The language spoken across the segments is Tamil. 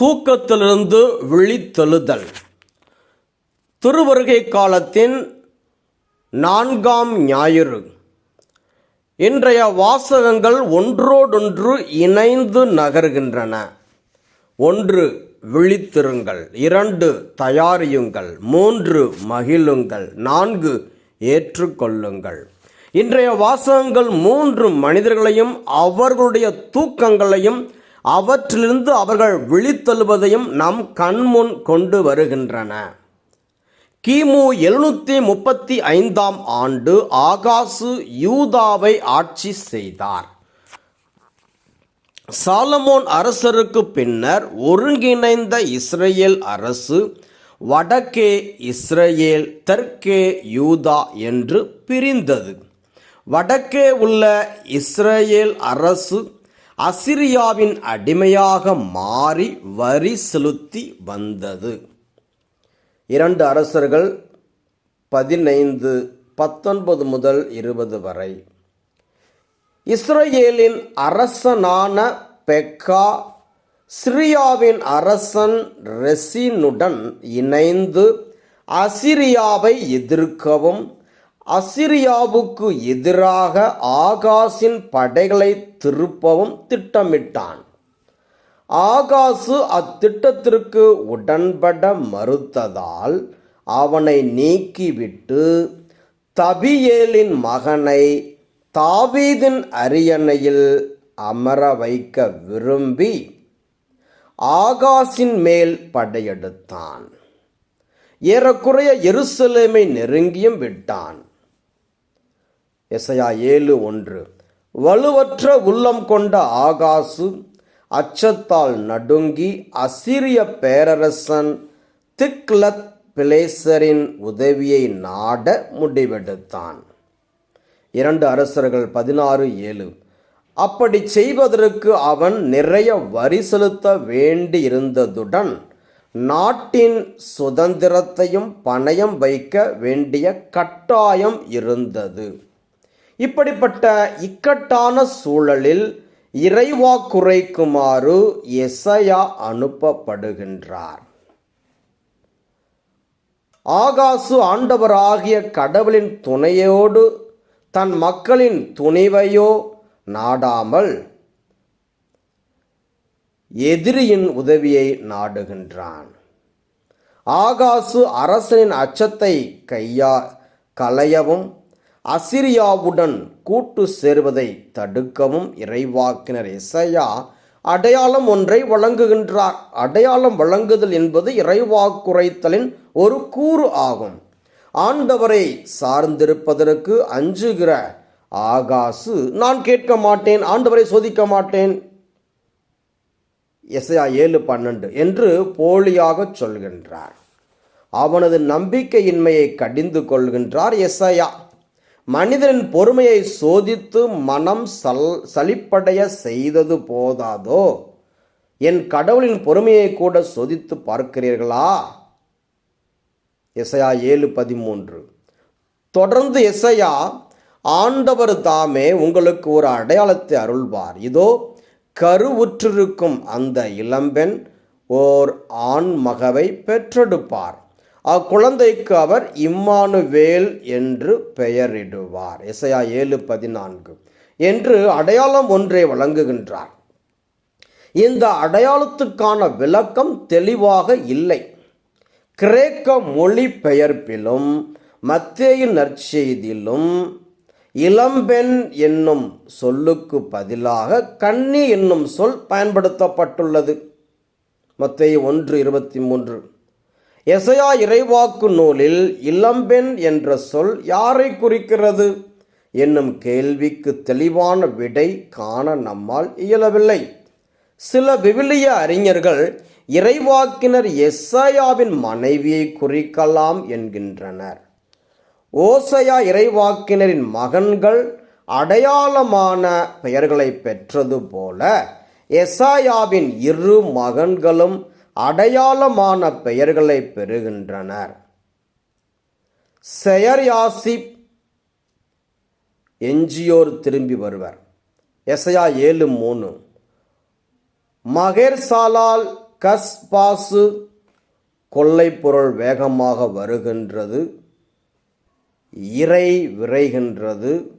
தூக்கத்திலிருந்து விழித்தெழுதல். திருவருகை காலத்தின் நான்காம் ஞாயிறு. இன்றைய வாசகங்கள் ஒன்றோடொன்று இணைந்து நகர்கின்றன. ஒன்று விழித்திருங்கள். இரண்டு தயாரியுங்கள். மூன்று மகிழுங்கள். நான்கு ஏற்றுக்கொள்ளுங்கள். இன்றைய வாசகங்கள் மூன்று மனிதர்களையும் அவர்களுடைய தூக்கங்களையும் அவற்றிலிருந்து அவர்கள் விழித்தெழுவதையும் நம் கண்முன் கொண்டு வருகின்றன. கிமு எழுநூற்றி முப்பத்தி ஐந்தாம் ஆண்டு ஆகாசு யூதாவை ஆட்சி செய்தார். சாலமோன் அரசருக்கு பின்னர் ஒருங்கிணைந்த இஸ்ரேல் அரசு வடக்கே இஸ்ரேல் தெற்கே யூதா என்று பிரிந்தது. வடக்கே உள்ள இஸ்ரேல் அரசு அசிரியாவின் அடிமையாக மாறி வரி செலுத்தி வந்தது. இரண்டு அரசர்கள் பதினைந்து பத்தொன்பது முதல் இருபது வரை. இஸ்ரேலின் அரசனான பெக்கா சிரியாவின் அரசன் ரெசினுடன் இணைந்து அசிரியாவை எதிர்க்கவும் அசிரியாவுக்கு எதிராக ஆகாசின் படைகளை திருப்பவும் திட்டமிட்டான். ஆகாசு அத்திட்டத்திற்கு உடன்பட மறுத்ததால் அவனை நீக்கிவிட்டு தபியேலின் மகனை தாவீதின் அரியணையில் அமர வைக்க விரும்பி ஆகாசின் மேல் படையெடுத்தான். ஏறக்குறைய எருசலேமை நெருங்கியும் விட்டான். எசையா ஏழு ஒன்று. வலுவற்ற உள்ளம் கொண்ட ஆகாசு அச்சத்தால் நடுங்கி அசிரிய பேரரசன் திக்லத் பிளேசரின் உதவியை நாட முடிவெடுத்தான். இரண்டு அரசர்கள் பதினாறு ஏழு. அப்படி செய்வதற்கு அவன் நிறைய வரி செலுத்த வேண்டியிருந்ததுடன் நாட்டின் சுதந்திரத்தையும் பணயம் வைக்க வேண்டிய கட்டாயம் இருந்தது. இப்படிப்பட்ட இக்கட்டான சூழலில் இறைவா குறைக்குமாறு எசையா அனுப்பப்படுகின்றார். ஆகாசு ஆண்டவராகிய கடவுளின் துணையோடு தன் மக்களின் துணிவையோ நாடாமல் எதிரியின் உதவியை நாடுகின்றான். ஆகாசு அரசனின் அச்சத்தை கையா களையவும் அசிரியாவுடன் கூட்டு சேர்வதை தடுக்கவும் இறைவாக்கினர் இசையா அடையாளம் ஒன்றை வழங்குகின்றார். அடையாளம் வழங்குதல் என்பது இறைவாக்குரைத்தலின் ஒரு கூறு ஆகும். ஆண்டவரை சார்ந்திருப்பதற்கு அஞ்சுகிற ஆகாசு நான் கேட்க மாட்டேன் ஆண்டவரை சோதிக்க மாட்டேன். எஸ்ஐயா ஏழு பன்னெண்டு என்று போலியாக சொல்கின்றார். அவனது நம்பிக்கையின்மையை கடிந்து கொள்கின்றார் எஸ்ஐயா மனிதனின் பொறுமையை சோதித்து மனம் சல் சலிப்படைய செய்தது போதாதோ? என் கடவுளின் பொறுமையை கூட சோதித்து பார்க்கிறீர்களா? எசையா ஏழு பதிமூன்று. தொடர்ந்து எசையா ஆண்டவர் தாமே உங்களுக்கு ஒரு அடையாளத்தை அருள்வார். இதோ கருவுற்றிருக்கும் அந்த இளம்பெண் ஓர் ஆண் மகவை பெற்றெடுப்பார். அக்குழந்தைக்கு அவர் இம்மானுவேல் என்று பெயரிடுவார். இசையா ஏழு பதினான்கு. என்று அடையாளம் ஒன்றை வழங்குகின்றார். இந்த அடையாளத்துக்கான விளக்கம் தெளிவாக இல்லை. கிரேக்க மொழி பெயர்ப்பிலும் மத்தேயின் நற்செய்தியிலும் இளம்பெண் என்னும் சொல்லுக்கு பதிலாக கன்னி என்னும் சொல் பயன்படுத்தப்பட்டுள்ளது. மத்திய ஒன்று இருபத்தி மூன்று. எசையா இறைவாக்கு நூலில் இளம்பெண் என்ற சொல் யாரை குறிக்கிறது? என்னும் கேள்விக்கு தெளிவான விடை காண நம்மால் இயலவில்லை. சில விவிலிய அறிஞர்கள் இறைவாக்கினர் எஸ்ஐயாவின் மனைவியை குறிக்கலாம் என்கின்றனர். ஓசையா இறைவாக்கினரின் மகன்கள் அடையாளமான பெயர்களை பெற்றது போல எசாயாவின் இரு மகன்களும் அடையாளமான பெயர்களை பெறுகின்றனர். செயர் யாசிப் எஞ்சியோர் திரும்பி வருவர். எசையா ஏழு மூணு. மகேர்சாலால் கஸ்பாசு கொள்ளைப்பொருள் வேகமாக வருகின்றது. இறை விரைகின்றது.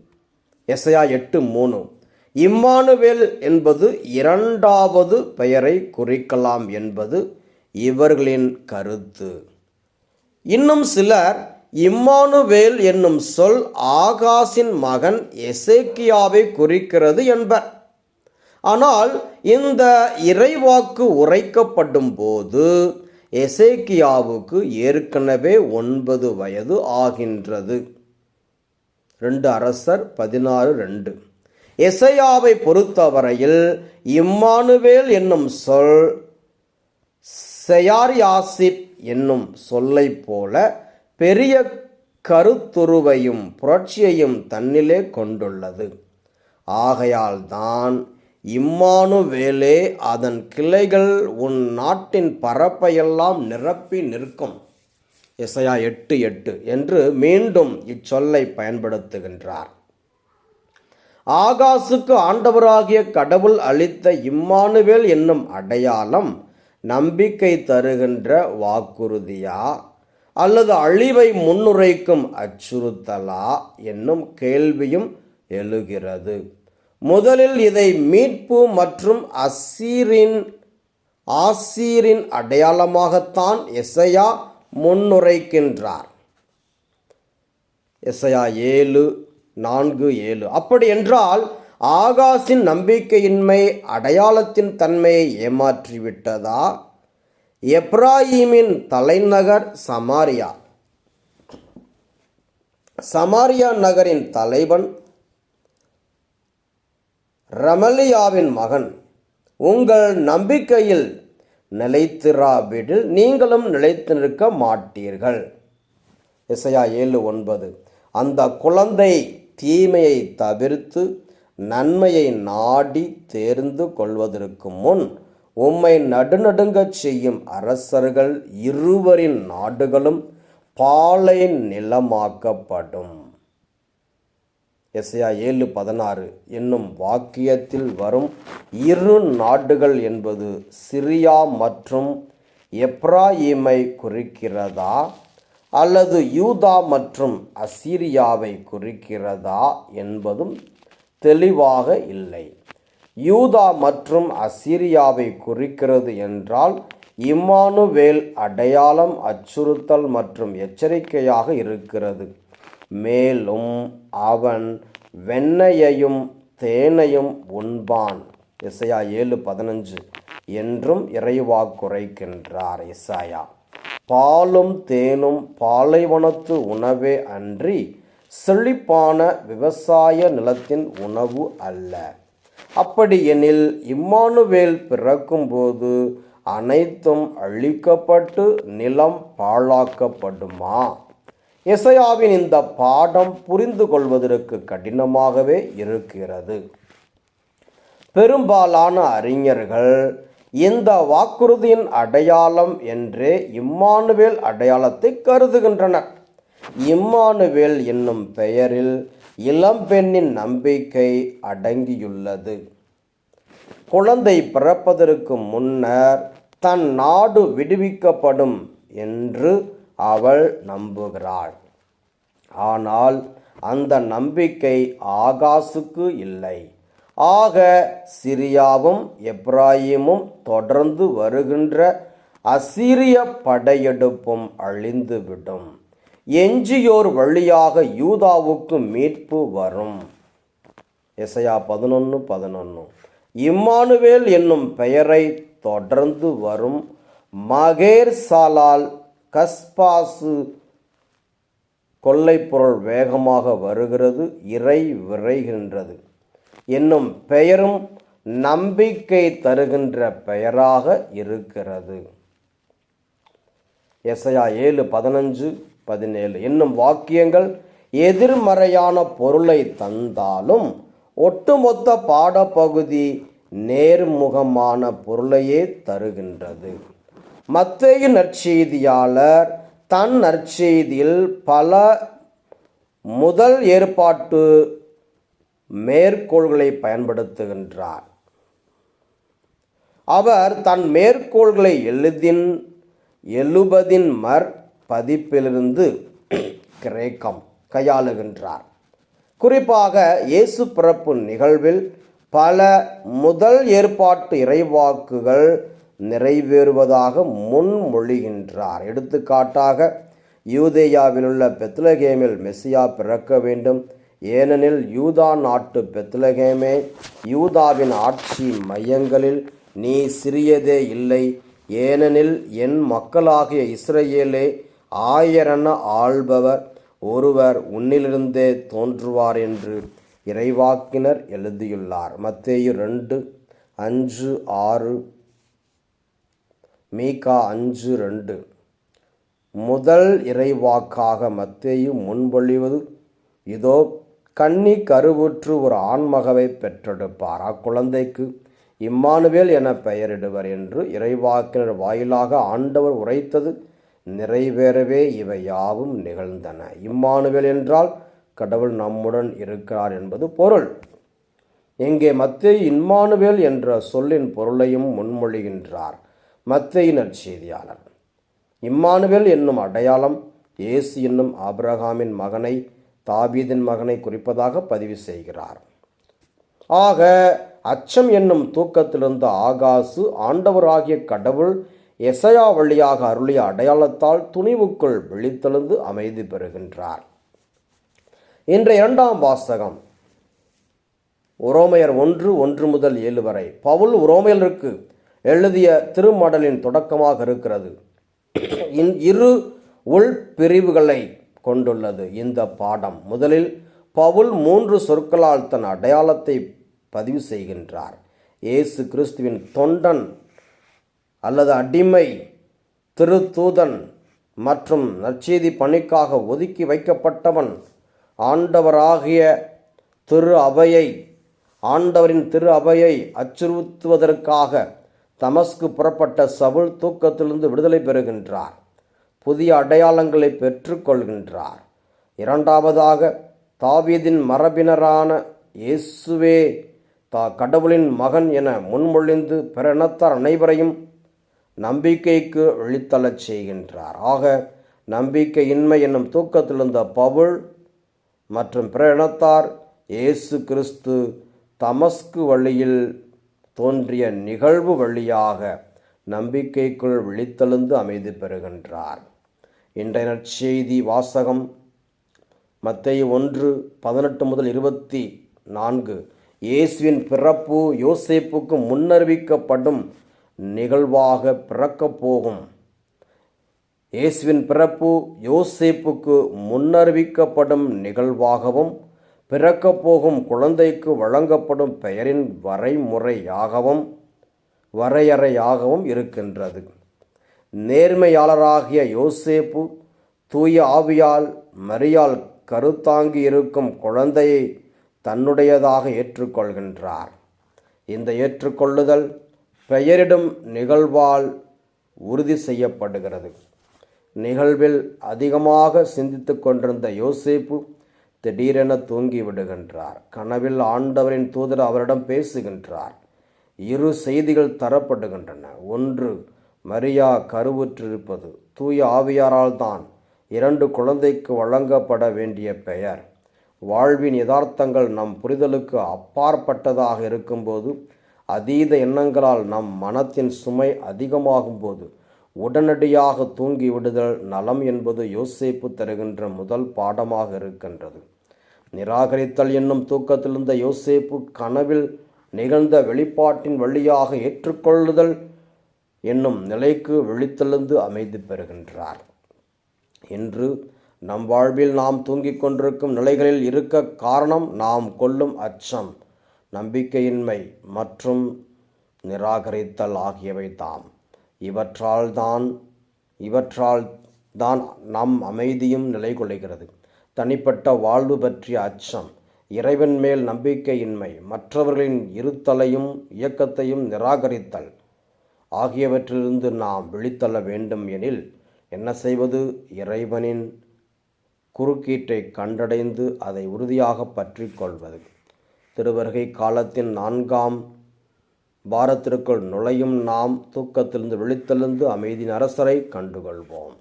எஸ்ஐயா எட்டு மூணு. இம்மானுவேல் என்பது இரண்டாவது பெயரை குறிக்கலாம் என்பது இவர்களின் கருத்து. இன்னும் சிலர் இம்மானுவேல் என்னும் சொல் ஆகாசின் மகன் எசேக்கியாவை குறிக்கிறது என்பர். ஆனால் இந்த இறைவாக்கு உரைக்கப்படும் போது எசேக்கியாவுக்கு ஏற்கனவே ஒன்பது வயது ஆகின்றது. ரெண்டு அரசர் பதினாறு ரெண்டு. எசையாவை பொறுத்தவரையில் இம்மானுவேல் என்னும் சொல் செயாரியாசிப் என்னும் சொல்லைப் போல பெரிய கருத்துருவையும் புரட்சியையும் தன்னிலே கொண்டுள்ளது. ஆகையால்தான் இம்மானுவேலே அதன் கிளைகள் உன் நாட்டின் பரப்பையெல்லாம் நிரப்பி நிற்கும். இசையா எட்டு எட்டு என்று மீண்டும் இச்சொல்லை பயன்படுத்துகின்றார். ஆகாசுக்கு ஆண்டவராகிய கடவுள் அளித்த இம்மானுவேல் என்னும் அடையாளம் நம்பிக்கை தருகின்ற வாக்குறுதியா? அல்லது அழிவை முன்னுரைக்கும் அச்சுறுத்தலா? என்னும் கேள்வியும் எழுகிறது. முதலில் இதை மீட்பு மற்றும் அசீரின் ஆசீரின் அடையாளமாகத்தான் எசையா முன்னுரைக்கின்றார். எசையா ஏழு நான்கு ஏழு. அப்படி என்றால் ஆகாசின் நம்பிக்கையின்மை அடையாளத்தின் தன்மையை ஏமாற்றிவிட்டதா? எப்ராஹீமின் தலைநகர் சமாரியா. சமாரியா நகரின் தலைவன் ரமலியாவின் மகன். உங்கள் நம்பிக்கையில் நிலைத்திராவிடில் நீங்களும் நிலைத்து நிற்க மாட்டீர்கள். இசையா ஏழு ஒன்பது. அந்த குழந்தை தீமையை தவிர்த்து நன்மையை நாடி தேர்ந்து கொள்வதற்கு முன் உம்மை நடுநடுங்கச் செய்யும் அரசர்கள் இருவரின் நாடுகளும் பாலை நிலமாக்கப்படும். எஸ்ஐயா ஏழு பதினாறு என்னும் வாக்கியத்தில் வரும் இரு நாடுகள் என்பது சிரியா மற்றும் எப்ராயிமை குறிக்கிறதா? அல்லது யூதா மற்றும் அசீரியாவை குறிக்கிறதா என்பதும் தெளிவாக இல்லை. யூதா மற்றும் அசீரியாவை குறிக்கிறது என்றால் இம்மானுவேல் அடையாளம் அச்சுறுத்தல் மற்றும் எச்சரிக்கையாக இருக்கிறது. மேலும் அவன் வெண்ணையையும் தேனையும் உண்பான். இசையா ஏழு பதினஞ்சு என்றும் இறைவா குறைக்கின்றார் இசாயா பாலும் தேனும் பாலைவனத்து உணவே அன்றி செழிப்பான விவசாய நிலத்தின் உணவு அல்ல. அப்படியெனில் இம்மானுவேல் பிறக்கும்போது அனைத்தும் அழிக்கப்பட்டு நிலம் பாழாக்கப்படுமா? இசையாவின் இந்த பாடம் புரிந்து கொள்வதற்கு கடினமாகவே இருக்கிறது. பெரும்பாலான அறிஞர்கள் இந்த வாக்குறுதியின் அடையாளம் என்றே இம்மானுவேல் அடையாளத்தை கருதுகின்றனர் இம்மானுவேல் என்னும் பெயரில் இளம்பெண்ணின் நம்பிக்கை அடங்கியுள்ளது. குழந்தை பிறப்பதற்கு முன்னர் தன் நாடு விடுவிக்கப்படும் என்று அவள் நம்புகிறாள். ஆனால் அந்த நம்பிக்கை ஆகாசுக்கு இல்லை. ஆக சிரியாவும் எப்ராயிமும் தொடர்ந்து வருகின்ற அசிரிய படையெடுப்பும் அழிந்துவிடும். எஞ்சியோர் வழியாக யூதாவுக்கு மீட்பு வரும். எசையா பதினொன்று பதினொன்று இம்மானுவேல் என்னும் பெயரை தொடர்ந்து வரும் மகேர் சாலால் கஸ்பாசு கொள்ளைப்பொருள் வேகமாக வருகிறது இறை விரைகின்றது. என்னும் பெயரும் நம்பிக்கை தருகின்ற பெயராக இருக்கிறது. எஸ்ஐயா ஏழு பதினஞ்சு பதினேழு. என்னும் வாக்கியங்கள் எதிர்மறையான பொருளை தந்தாலும் ஒட்டுமொத்த பாடப்பகுதி நேர்முகமான பொருளையே தருகின்றது. மத்திய நற்செய்தியாளர் தன் நற்செய்தியில் பல முதல் ஏற்பாட்டு மேற்கோள்களை பயன்படுத்துகின்றார். அவர் தன் மேற்கோள்களை எழுதின் எழுபதின் மர் பதிப்பிலிருந்து கிரேக்கம் கையாளுகின்றார். குறிப்பாக இயேசு பிறப்பு நிகழ்வில் பல முதல் ஏற்பாட்டு இறைவாக்குகள் நிறைவேறுவதாக முன்மொழிகின்றார். எடுத்துக்காட்டாக யூதேயாவிலுள்ள பெத்லகேமில் மெஸ்ஸியா பிறக்க வேண்டும். ஏனெனில் யூதா நாட்டு பெத்லகேமே யூதாவின் ஆட்சி மையங்களில் நீ சிறியதே இல்லை. ஏனெனில் என் மக்களாகிய இஸ்ரேலே ஆயரன ஆள்பவர் ஒருவர் உன்னிலிருந்தே தோன்றுவார் என்று இறைவாக்கினர் எழுதியுள்ளார். மத்தேயு ரெண்டு அஞ்சு ஆறு மீகா அஞ்சு ரெண்டு. முதல் இறைவாக்காக மத்தேயு முன்மொழிவது இதோ கன்னி கருவுற்று ஒரு ஆண்மகவை பெற்றெடுப்பார் அக்குழந்தைக்கு இம்மானுவேல் என பெயரிடுவர் என்று இறைவாக்கினர் வாயிலாக ஆண்டவர் உரைத்தது நிறைவேறவே இவை யாவும் நிகழ்ந்தன. இம்மானுவேல் என்றால் கடவுள் நம்முடன் இருக்கிறார் என்பது பொருள். இங்கே மத்திய இம்மானுவேல் என்ற சொல்லின் பொருளையும் முன்மொழிகின்றார் மத்தேயு நற்செய்தியாளர் இம்மானுவேல் என்னும் அடையாளம் இயேசு என்னும் ஆபிரகாமின் மகனை தாபீதின் மகனை குறிப்பதாக பதிவு செய்கிறார். ஆக அச்சம் என்னும் தூக்கத்திலிருந்த ஆகாசு ஆண்டவராகிய கடவுள் எசையா வழியாக அருளிய அடையாளத்தால் துணிவுக்குள் விழித்தெழுந்து அமைதி பெறுகின்றார். இன்ற இரண்டாம் வாசகம். உரோமையர் ஒன்று ஒன்று முதல் ஏழு வரை. பவுல் உரோமையருக்கு எழுதிய திருமடலின் தொடக்கமாக இருக்கிறது. இன் இரு உள் பிரிவுகளை கொண்டுள்ளது. இந்த பாடம் முதலில் பவுல் மூன்று சொற்களால் தன் அடையாளத்தை பதிவு செய்கின்றார். இயேசு கிறிஸ்துவின் தொண்டன் அல்லது அடிமை திருத்தூதன் மற்றும் நற்செய்தி பணிக்காக ஒதுக்கி வைக்கப்பட்டவன் ஆண்டவராகிய திரு அவையை ஆண்டவரின் திரு அவையை அச்சுறுத்துவதற்காக தமஸ்கு புறப்பட்ட சவுல் தூக்கத்திலிருந்து விடுதலை பெறுகின்றார். புதிய அடையாளங்களை பெற்றுக்கொள்கின்றார். இரண்டாவதாக தாவீதின் மரபினரான இயேசுவே தா கடவுளின் மகன் என முன்மொழிந்து பிறனத்தார் அனைவரையும் நம்பிக்கைக்கு இழித்தளச் செய்கின்றார். ஆக நம்பிக்கையின்மை என்னும் தூக்கத்திலிருந்த பவுல் மற்றும் பிற இனத்தார் இயேசு கிறிஸ்து தமஸ்கு வழியில் தோன்றிய நிகழ்வு வழியாக நம்பிக்கைக்குள் விழித்தெழுந்து அமைதி பெறுகின்றார். இன்றைய நற்செய்தி வாசகம் மத்திய ஒன்று பதினெட்டு முதல் இருபத்தி நான்கு. இயேசுவின் பிறப்பு யோசேப்புக்கு முன்னறிவிக்கப்படும் நிகழ்வாக பிறக்கப் போகும். இயேசுவின் பிறப்பு யோசேப்புக்கு முன்னறிவிக்கப்படும் நிகழ்வாகவும் பிறக்கப் போகும் குழந்தைக்கு வழங்கப்படும் பெயரின் வரைமுறையாகவும் வரையறையாகவும் இருக்கின்றது. நேர்மையாளராகிய யோசேப்பு தூய ஆவியால் மரியால் கருத்தாங்கி இருக்கும் குழந்தையை தன்னுடையதாக ஏற்றுக்கொள்கின்றார். இந்த ஏற்றுக்கொள்ளுதல் பெயரிடும் நிகழ்வால் உறுதி செய்யப்படுகிறது. நிகழ்வில் அதிகமாக சிந்தித்து கொண்டிருந்த யோசேப்பு திடீரென தூங்கி விடுகின்றார் கனவில் ஆண்டவரின் தூதர் அவரிடம் பேசுகின்றார். இரு செய்திகள் தரப்படுகின்றன. ஒன்று மரியா கருவுற்றிருப்பது. தூய ஆவியாரால் தான் இரண்டு குழந்தைக்கு வழங்கப்பட வேண்டிய பெயர். வாழ்வின் யதார்த்தங்கள் நம் புரிதலுக்கு அப்பாற்பட்டதாக இருக்கும்போது அதீத எண்ணங்களால் நம் மனத்தின் சுமை அதிகமாகும்போது உடனடியாக தூங்கி விடுதல் நலம் என்பது யோசேப்பு தருகின்ற முதல் பாடமாக இருக்கின்றது. நிராகரித்தல் என்னும் தூக்கத்திலிருந்த யோசேப்பு கனவில் நிகழ்ந்த வெளிப்பாட்டின் வழியாக ஏற்றுக்கொள்ளுதல் என்னும் நிலைக்கு விழித்தெழுந்து அமைதி பெறுகின்றார். இன்று நம் வாழ்வில் நாம் தூங்கிக் கொண்டிருக்கும் நிலைகளில் இருக்க காரணம் நாம் கொள்ளும் அச்சம் நம்பிக்கையின்மை மற்றும் நிராகரித்தல் ஆகியவை தாம். இவற்றால் தான் இவற்றால் தான் நம் அமைதியும் நிலை கொள்கிறது தனிப்பட்ட வாழ்வு பற்றிய அச்சம் இறைவன் மேல் நம்பிக்கையின்மை மற்றவர்களின் இருத்தலையும் இயக்கத்தையும் நிராகரித்தல். ஆகியவற்றிலிருந்து நாம் விழித்தள்ள வேண்டும் எனில் என்ன செய்வது? இறைவனின் குறுக்கீட்டை கண்டடைந்து அதை உறுதியாக பற்றி கொள்வது. திருவருகை காலத்தின் நான்காம் பாரத்திற்குள் நுழையும் நாம் தூக்கத்திலிருந்து விழித்தெழுந்து அமைதியின் அரசரை கண்டுகொள்வோம்.